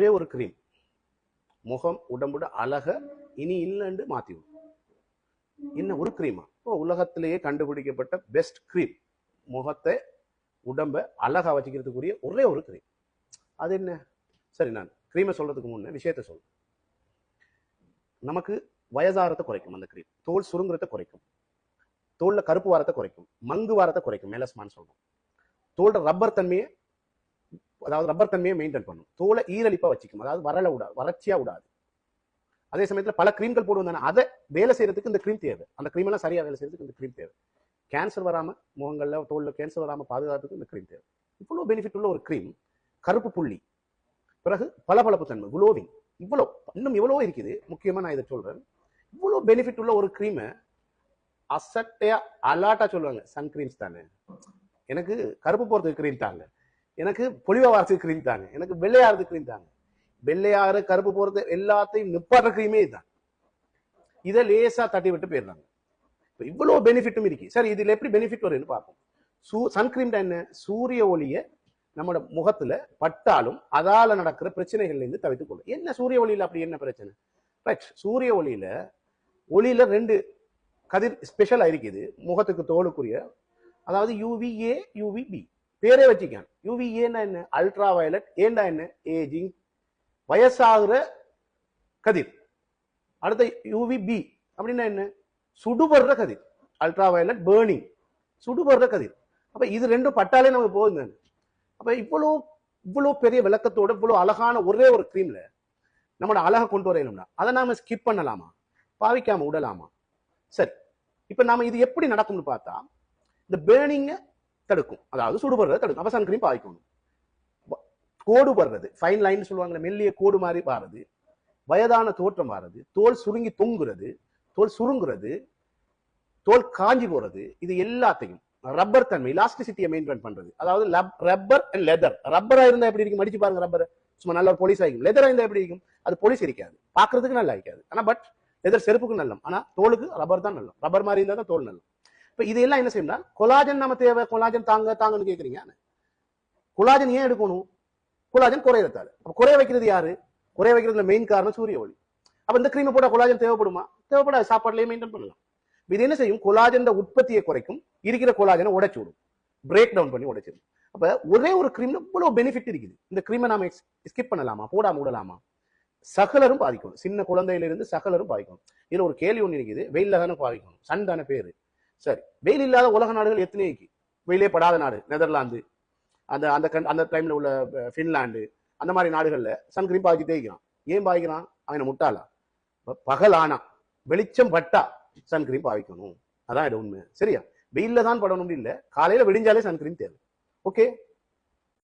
ஒரே ஒரு கிரீம் முகம் உடம்புட அழக இனி இல்லைன்னு மாத்தி என்ன ஒரு கிரீமா இப்போ உலகத்திலேயே கண்டுபிடிக்கப்பட்ட பெஸ்ட் கிரீம் முகத்தை உடம்ப அழகா வச்சுக்கிறதுக்குரிய ஒரே ஒரு கிரீம் அது என்ன? சரி நான் கிரீமை சொல்றதுக்கு முன்னே விஷயத்த சொல்றேன். நமக்கு வயதாரத்தை குறைக்கும் அந்த கிரீம் தோல் சுருங்குறத குறைக்கும். தோல்ல கருப்பு வாரத்தை குறைக்கும். மங்கு வாரத்தை குறைக்கும். மேலஸ்மான்னு சொல்றோம். தோல்ற ரப்பர் தன்மையை அதாவது ரப்பர் தன்மையை மெயின்டைன் பண்ணும். தோலை ஈரலிப்பா வச்சுக்கும். அதாவது வரல விடாது வறட்சியாக விடாது அதே சமயத்தில் பல க்ரீம்கள் போடுவாங்க அதை வேலை செய்யறதுக்கு இந்த க்ரீம் தேவை. அந்த க்ரீமெல்லாம் எல்லாம் வேலை செய்யறதுக்கு இந்த க்ரீம் தேவை. கேன்சர் வராமல் முகங்கள்ல தோலில் கேன்சர் வராமல் பாதுகாத்துக்கு இந்த க்ரீம் தேவை. இவ்வளோ பெனிஃபிட் உள்ள ஒரு க்ரீம் கருப்பு புள்ளி பிறகு பளபளப்பு தன்மை குளோவிங் இவ்வளோ இன்னும் இவ்வளோ இருக்குது. முக்கியமாக நான் இதை சொல்கிறேன் இவ்வளோ பெனிஃபிட் உள்ள ஒரு க்ரீமை அசட்டையா அலாட்டா சொல்லுவாங்க. சன் கிரீம்ஸ் தானே. எனக்கு கருப்பு போகிறதுக்கு க்ரீம் தாங்க எனக்கு பொலிவா கிரீம் தாங்க. எனக்கு வெள்ளையாகிறது கிரீம் தாங்க. வெள்ளையாகிற கருப்பு போகிறது எல்லாத்தையும் நிப்பாடுற கிரீமே இதுதான். இதை லேசாக தட்டி விட்டு போயிடுறாங்க. இப்போ இவ்வளோ பெனிஃபிட்டும் இருக்கு. சார் இதில் எப்படி பெனிஃபிட் வருதுன்னு பார்ப்போம். சூ சன்கிரீம் என்ன? சூரிய ஒளியை நம்மளோட முகத்தில் பட்டாலும் அதால் நடக்கிற பிரச்சனைகள்லேருந்து தவிர்த்துக்கொள்ளும் கொள்ளும். என்ன சூரிய ஒளியில அப்படி என்ன பிரச்சனை? ரைட் சூரிய ஒளியில் ஒளியில் ரெண்டு கதிர் ஸ்பெஷலாக இருக்குது. முகத்துக்கு தோலுக்குரிய அதாவது யூவிஏ யூவிபி பேரே வச்சுக்கான் யூவிஏன்னா என்ன? அல்ட்ரா வயலட் ஏண்டா என்ன? ஏஜிங் வயசாகிற கதிர். அடுத்த யூவிபி அப்படின்னா என்ன? சுடுபடுற கதிர். அல்ட்ரா வயலட் பேர்னிங் சுடுபடுற கதிர். அப்ப இது ரெண்டும் பட்டாலே நமக்கு போகுது தானே அப்ப இவ்வளோ இவ்வளோ பெரிய விளக்கத்தோட இவ்வளோ அழகான ஒரே ஒரு க்ரீம்ல நம்மளோட அழகை கொண்டு வரையணும்னா அதை நாம ஸ்கிப் பண்ணலாமா? பாவிக்காம விடலாமா? சரி. இப்போ நாம இது எப்படி நடக்கும்னு பார்த்தா இந்த பேர்னிங்கை தடுக்கும். அதாவது சுடுபடுறத தடுக்கும். அப்ப சன்கிரீம் பாய்க்கணும் வ- கோடு படுறது. ஃபைன் லைன் சொல்லுவாங்க மெல்லிய கோடு மாதிரி பாருது. வயதான தோற்றம் மாறுது தோல் சுருங்கி தொங்குறது. தோல் சுருங்குறது. தோல் காஞ்சி போறது. இது எல்லாத்தையும் ரப்பர் தன்மை இலாஸ்டிசிட்டியை மெயின்டைன் பண்றது. அதாவது ரப்பர் அண்ட் லெதர் ரப்பரா இருந்தா எப்படி இருக்கும்? மடிச்சு பாருங்க ரப்பர் சும்மா நல்ல ஒரு பொலிஸ் ஆகிக்கும் லெதரா இருந்தா எப்படி இருக்கும்? அது பொலிஸ் இருக்காது பாக்குறதுக்கு நல்லா இருக்காது. ஆனா பட் லெதர் செருப்புக்கு நல்லம். ஆனா தோலுக்கு ரப்பர் தான் நல்லம். ரப்பர் மாதிரி இருந்தா தான் தோல் நல்லம். இப்ப இதெல்லாம் என்ன செய்யணும்னா கொலாஜன் நம்ம தேவை கொலாஜன் தாங்க தாங்கன்னு கேட்குறீங்க கொலாஜன் ஏன் எடுக்கணும்? கொலாஜன் குறையறதால அப்ப குறைய வைக்கிறது யாரு? குறைய வைக்கிறதுல மெயின் காரணம் சூரிய ஒளி. அப்ப இந்த கிரீமை போட்டால் கொலாஜன் தேவைப்படுமா? தேவைப்படாது. சாப்பாடுலயே மெயின்டைன் பண்ணலாம். இது என்ன செய்யும்? கொலாஜன் உற்பத்தியை குறைக்கும். இருக்கிற கொலாஜனை உடைச்சு விடும் பிரேக் டவுன் பண்ணி உடைச்சிடும். அப்போ ஒரே ஒரு கிரீம்ல இவ்வளோ பெனிஃபிட் இருக்குது. இந்த கிரீமை நாம ஸ்கிப் பண்ணலாமா? போடாம விடலாமா? சகலரும் பாதிக்கணும் சின்ன குழந்தையில இருந்து சகலரும் பாதிக்கணும் இதில் ஒரு கேள்வி ஒன்று இருக்குது. வெயில்ல தானே பாதிக்கணும் சன் தானே பேரு. சரி. வெயில் இல்லாத உலக நாடுகள் எத்தனைக்கு வெயிலே படாத நாடு. நெதர்லாந்து அந்த அந்த கண் அந்த டைம்ல உள்ள ஃபின்லாண்டு அந்த மாதிரி நாடுகளில் சன்கிரீம் பாய்ச்சி தேய்க்கிறான். ஏன் பாதிக்கிறான்? அவனை முட்டாளா? ப- பகல் ஆனா வெளிச்சம் பட்டா சன்கிரீம் பாவிக்கணும். அதான் இது உண்மை. சரியா? வெயில்ல தான் படணும் இல்லை. காலையில விடிஞ்சாலே சன்கிரீம் தேவை. ஓகே?